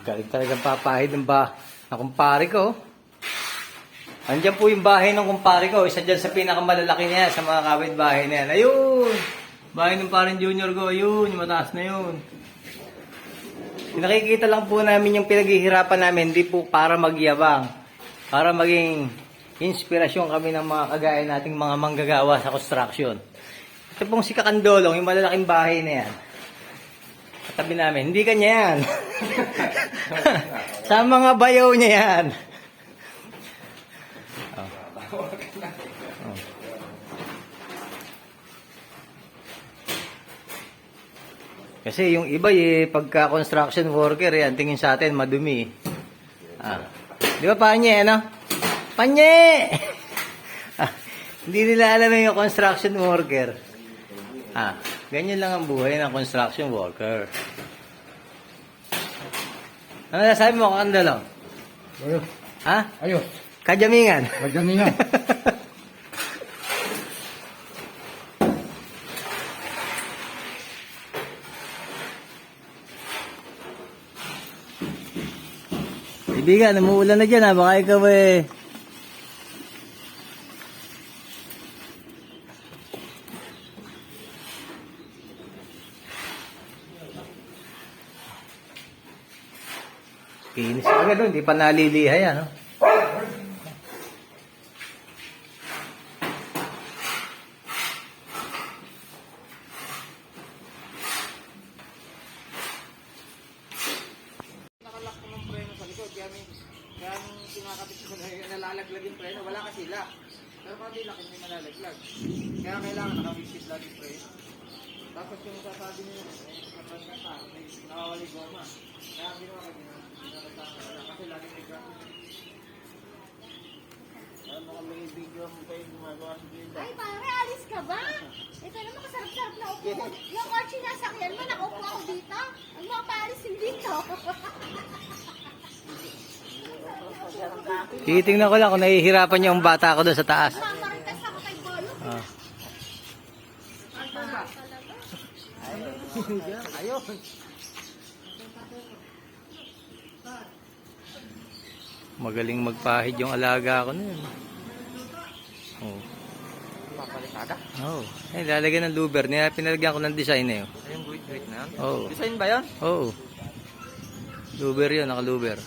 Galing talagang papahid ng ba ng kumpare ko. Andiyan po yung bahay ng kumpare ko. Isa dyan sa pinakamalalaki niya sa mga kapitbahay na yan. Ayun! Bahay ng parang junior ko. Ayun, yung mataas na yun. Nakikita lang po namin yung pinaghihirapan namin, hindi po para magyabang. Para maging inspirasyon kami ng mga kagaya nating mga manggagawa sa construction. Ito pong si Kakandolong, yung malalaking bahay na yan. Katabi namin, hindi kanya yan. sa mga bayaw niya yan. Kasi yung iba eh, pagka construction worker, eh, ang tingin sa atin madumi. Ah. Di ba panye, ano? Panye! ah, hindi nila alam yung construction worker. Ah, ganyan lang ang buhay ng construction worker. Ano nasabi mo, kakandalo? Ayos. Ha? Ayos. Kajamingan. Magdamingan. Ibigan, umuulan na dyan ha. Baka ikaw eh. Kinis agad doon. Hindi pa naliliha yan. No? nakalak ng preno sa likod. Kaya may, kaya ko na nalalaglag preno, wala kasi lock. Pero pag di lock, hindi. Kaya kailangan nakabisip lagi preno. Tapos yung sasabi nila, eh, kapag ka pa, may nakawali goma. Kaya ginawa ko na Kaya mga may video mo yung gumagawa sa Glinda. Ay, pare, alis ka ba? Ito naman kasarap-sarap na upo. Yung kotse na sakyan mo, nakaupo ako dito. Ang mga paris hindi dito. Titingnan ko lang kung nahihirapan yung bata ko doon sa taas. Mamaritas ako kay Bolo. Ah. Ayun. Magaling magpahid yung alaga ko na yun. Oh. Papalikada? Oh. Eh, lalagyan ng luber. Niya, pinalagyan ko ng design na yun. Ayun, wait, wait na yan. Oh. Design ba yan? Oh. Luber yun, naka-luber.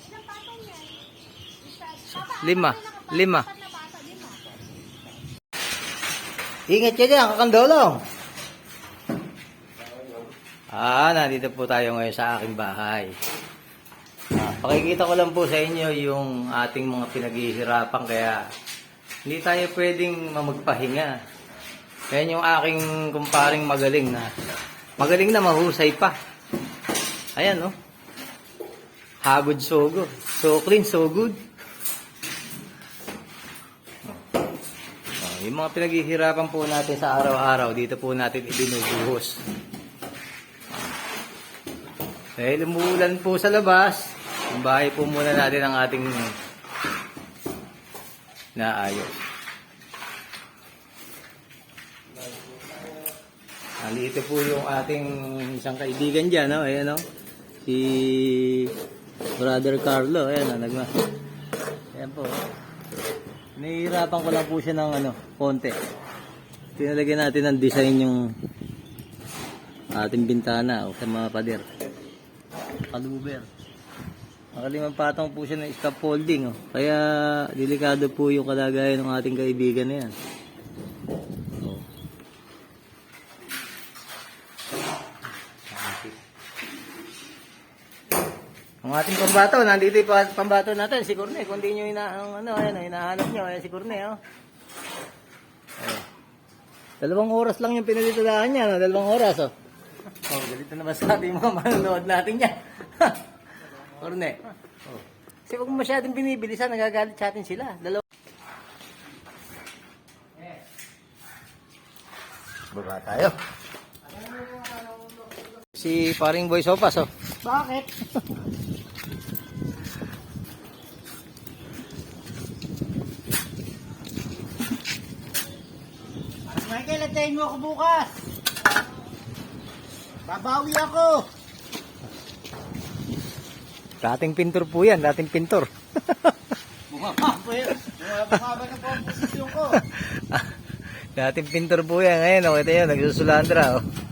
Ilang patong yan? Isa. Lima. Lima. Ingat ka dyan, kakandolong. Ah, nandito po tayo ngayon sa aking bahay. Ah, pakikita ko lang po sa inyo yung ating mga pinaghihirapan kaya hindi tayo pwedeng mamagpahinga. Yan yung aking kumparing magaling na magaling na mahusay pa. Ayan, no? Hagod so good. So clean, so good. Oh, yung mga pinaghihirapan po natin sa araw-araw, dito po natin ibinubuhos. Dahil umuulan po sa labas, bahay po muna natin ang ating naayos. Ali, ito po yung ating isang kaibigan dyan, no? Ayan, no? Si Brother Carlo. Ayan, no? Nagma. Ayan po. Nahihirapan ko lang po siya ng ano, konti. Tinalagyan natin ng design yung ating bintana o sa mga pader. Kaluber. Nakalimang patong po siya ng scaffolding. Oh. Kaya delikado po yung kalagayan ng ating kaibigan na yan. Oh. Ang ating pambato, nandito yung pa- pambato natin, si Corne. Kung di nyo ina, ano, ayan, oh, hinahanap nyo, ayan si Corne, oh. Oh. Dalawang oras lang yung pinalitadahan niya, no? dalawang oras, oh. Oh, ganito naman sa ating manonood natin yan. Corne. Oh. Kasi huwag masyadong binibilisan, nagagalit sa atin sila. Dalawa. Baba tayo. Si paring boy sopas, oh. Bakit? Michael, atayin mo ako bukas. Babawi ako! Dating pintor po yan, dating pintor. Dating pintor po yan. Ngayon, oh, ito yun, nagsusulandra. Oh.